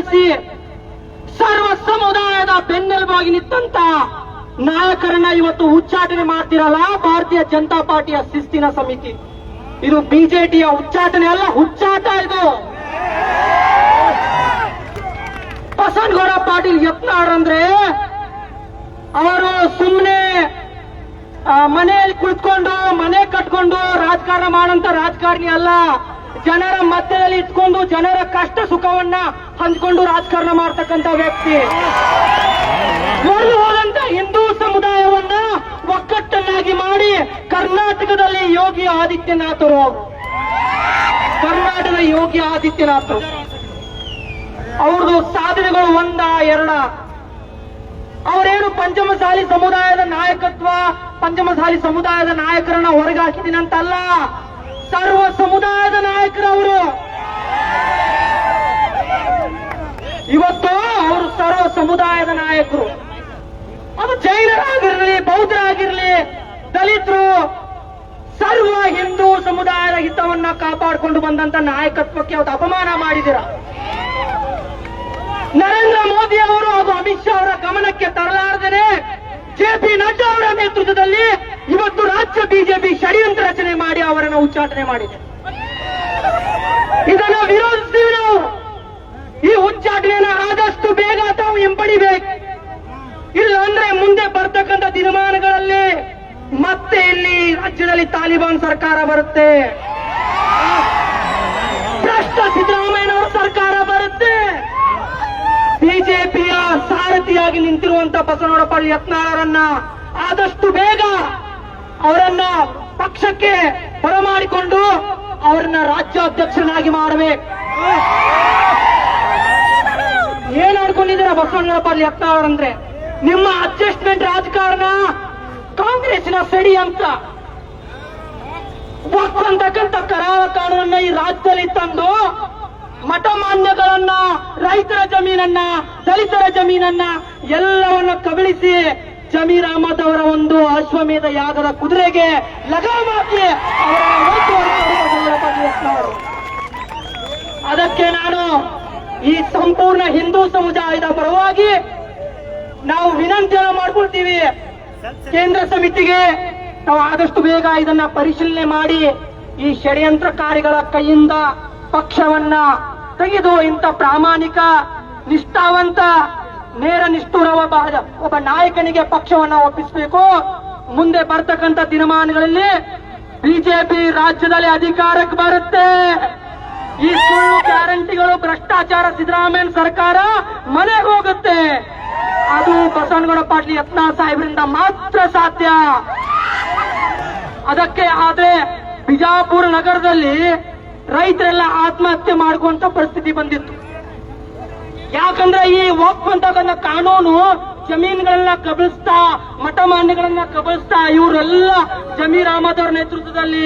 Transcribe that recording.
ವಹಿಸಿ ಸರ್ವ ಸಮುದಾಯದ ಬೆನ್ನೆಲುಬಾಗಿ ನಿಂತ ನಾಯಕರನ್ನ ಇವತ್ತು ಉಚ್ಚಾಟನೆ ಮಾಡ್ತಿರಲ್ಲ ಭಾರತೀಯ ಜನತಾ ಪಾರ್ಟಿಯ ಶಿಸ್ತಿನ ಸಮಿತಿ. ಇದು ಬಿಜೆಪಿಯ ಉಚ್ಚಾಟನೆ ಅಲ್ಲ, ಹುಚ್ಚಾಟ ಇದು. ಬಸನಗೌಡ ಪಾಟೀಲ್ ಯತ್ನಾಳ್ ಅವರು ಸುಮ್ಮನೆ ಮನೆಯಲ್ಲಿ ಕುಳಿತುಕೊಂಡು, ಮನೆ ಕಟ್ಕೊಂಡು ರಾಜಕಾರಣ ಮಾಡಂತ ರಾಜಕಾರಣಿ ಅಲ್ಲ. ಜನರ ಮಧ್ಯದಲ್ಲಿ ಇಟ್ಕೊಂಡು ಜನರ ಕಷ್ಟ ಸುಖವನ್ನ ಹಂಚ್ಕೊಂಡು ರಾಜಕಾರಣ ಮಾಡ್ತಕ್ಕಂತ ವ್ಯಕ್ತಿ. ಹೋದಂತ ಹಿಂದೂ ಸಮುದಾಯವನ್ನ ಒಕ್ಕಟ್ಟನ್ನಾಗಿ ಮಾಡಿ ಕರ್ನಾಟಕದಲ್ಲಿ ಯೋಗಿ ಆದಿತ್ಯನಾಥರು ಕರ್ನಾಟಕದ ಯೋಗಿ ಆದಿತ್ಯನಾಥರು. ಅವ್ರದ್ದು ಸಾಧನೆಗಳು ಒಂದ ಎರಡ. ಅವರೇನು ಪಂಚಮಸಾಲಿ ಸಮುದಾಯದ ನಾಯಕತ್ವ, ಪಂಚಮಸಾಲಿ ಸಮುದಾಯದ ನಾಯಕರನ್ನ ಹೊರಗೆ ಹಾಕಿದ್ದೀನಿ ಅಂತಲ್ಲ ಸರ್ವ ಸಮುದಾಯದ ನಾಯಕರವರು. ಇವತ್ತು ಅವರು ಸರ್ವ ಸಮುದಾಯದ ನಾಯಕರು. ಅದು ಜೈನರಾಗಿರ್ಲಿ, ಬೌದ್ಧರಾಗಿರ್ಲಿ, ದಲಿತರು, ಸರ್ವ ಹಿಂದೂ ಸಮುದಾಯದ ಹಿತವನ್ನ ಕಾಪಾಡಿಕೊಂಡು ಬಂದಂತ ನಾಯಕತ್ವಕ್ಕೆ ಅವತ್ತು ಅಪಮಾನ ಮಾಡಿದಿರ ನರೇಂದ್ರ ಮೋದಿ ಅವರು ಹಾಗೂ ಅಮಿತ್ ಶಾ ಅವರ ಗಮನಕ್ಕೆ ತರಲಾರದೇನೆ ಜೆ ಪಿ ನಡ್ಡಾ ಅವರ ನೇತೃತ್ವದಲ್ಲಿ ಇವತ್ತು ರಾಜ್ಯ ಬಿಜೆಪಿ ಷಡ್ಯಂತ್ರ ರಚನೆ ಮಾಡಿ ಅವರನ್ನು ಉಚ್ಚಾಟನೆ ಮಾಡಿದೆ. ಇದನ್ನು ವಿರೋಧಿಸ್ತೀವಿ ನಾವು ಈ ಉಚ್ಚಾಟನೆಯನ್ನ ಆದಷ್ಟು ಬೇಗ ತಾವು ಹಿಂಪಡಿಬೇಕು. ಇಲ್ಲ ಅಂದ್ರೆ ಮುಂದೆ ಬರ್ತಕ್ಕಂಥ ದಿನಮಾನಗಳಲ್ಲಿ ಮತ್ತೆ ಇಲ್ಲಿ ರಾಜ್ಯದಲ್ಲಿ ತಾಲಿಬಾನ್ ಸರ್ಕಾರ ಬರುತ್ತೆ. ಭ್ರಷ್ಟ ಸಿದ್ದರಾಮಯ್ಯನವರ ಸರ್ಕಾರ ಬರುತ್ತೆ. ಬಿಜೆಪಿಯ ಸಾರಥಿಯಾಗಿ ನಿಂತಿರುವಂತ ಬಸವನಗೌಡ ಯತ್ನಾಳರನ್ನ ಆದಷ್ಟು ಬೇಗ ಅವರನ್ನ ಪಕ್ಷಕ್ಕೆ ಬರಮಾಡಿಕೊಂಡು ಅವರನ್ನ ರಾಜ್ಯಾಧ್ಯಕ್ಷರನ್ನಾಗಿ ಮಾಡಬೇಕು. ಏನ್ ಆಡ್ಕೊಂಡಿದ್ದೀರಾ ಎತ್ತ ಅವರಂದ್ರೆ? ನಿಮ್ಮ ಅಡ್ಜಸ್ಟ್ಮೆಂಟ್ ರಾಜಕಾರಣ ಕಾಂಗ್ರೆಸ್ನ ಸಡಿ ಅಂತ. ವಕ್ಫ್ ಕರಾಳ ಕಾನೂನನ್ನ ಈ ರಾಜ್ಯದಲ್ಲಿ ತಂದು ಮಠ ಮಾನ್ಯಗಳನ್ನ, ರೈತರ ಜಮೀನನ್ನ, ದಲಿತರ ಜಮೀನನ್ನ ಎಲ್ಲವನ್ನ ಕಬಳಿಸಿ ಜಮೀರ್ ಅಹಮದ್ ಅವರ ಒಂದು ಅಶ್ವಮೇಧ ಯಾಗದ ಕುದುರೆಗೆ ಯತ್ನಾಳರು. ಅದಕ್ಕೆ ನಾನು ಈ ಸಂಪೂರ್ಣ ಹಿಂದೂ ಸಮುದಾಯದ ಪರವಾಗಿ ನಾವು ವಿನಂತಿಯನ್ನು ಮಾಡ್ಕೊಳ್ತೀವಿ ಕೇಂದ್ರ ಸಮಿತಿಗೆ ನಾವು ಆದಷ್ಟು ಬೇಗ ಇದನ್ನ ಪರಿಶೀಲನೆ ಮಾಡಿ ಈ ಷಡ್ಯಂತ್ರಕಾರಿಗಳ ಕೈಯಿಂದ ಪಕ್ಷವನ್ನ ತೆಗೆದು ಇಂಥ ಪ್ರಾಮಾಣಿಕ, ನಿಷ್ಠಾವಂತ, ನೇರ ನಿಷ್ಠುರ ಒಬ್ಬ ನಾಯಕನಿಗೆ ಪಕ್ಷವನ್ನ ಒಪ್ಪಿಸಬೇಕು ಮುಂದೆ ಬರ್ತಕ್ಕಂಥ ದಿನಮಾನಗಳಲ್ಲಿ ಬಿಜೆಪಿ ರಾಜ್ಯದಲ್ಲಿ ಅಧಿಕಾರಕ್ಕೆ ಬರುತ್ತೆ. ಈ ಸುಳ್ಳು ಗ್ಯಾರಂಟಿಗಳು ಭ್ರಷ್ಟಾಚಾರ ಸಿದ್ದರಾಮಯ್ಯ ಸರ್ಕಾರ ಮನೆಗೆ ಹೋಗುತ್ತೆ. ಅದು ಬಸವನಗೌಡ ಪಾಟೀಲ್ ಯತ್ನ ಸಾಹೇಬರಿಂದ ಮಾತ್ರ ಸಾಧ್ಯ. ಅದಕ್ಕೆ ಆದ್ರೆ ಬಿಜಾಪುರ ನಗರದಲ್ಲಿ ರೈತರೆಲ್ಲ ಆತ್ಮಹತ್ಯೆ ಮಾಡುವಂತ ಪರಿಸ್ಥಿತಿ ಬಂದಿತ್ತು. ಯಾಕಂದ್ರೆ ಈ ಒಪ್ಪಂತ ಕಾನೂನು ಜಮೀನುಗಳನ್ನ ಕಬಳಿಸ್ತಾ ಮಠ ಮಾನ್ಯಗಳನ್ನ ಕಬಳಿಸ್ತಾ ಇವರೆಲ್ಲ ಜಮೀರ್ ಅಹಮದ್ ಅವರ ನೇತೃತ್ವದಲ್ಲಿ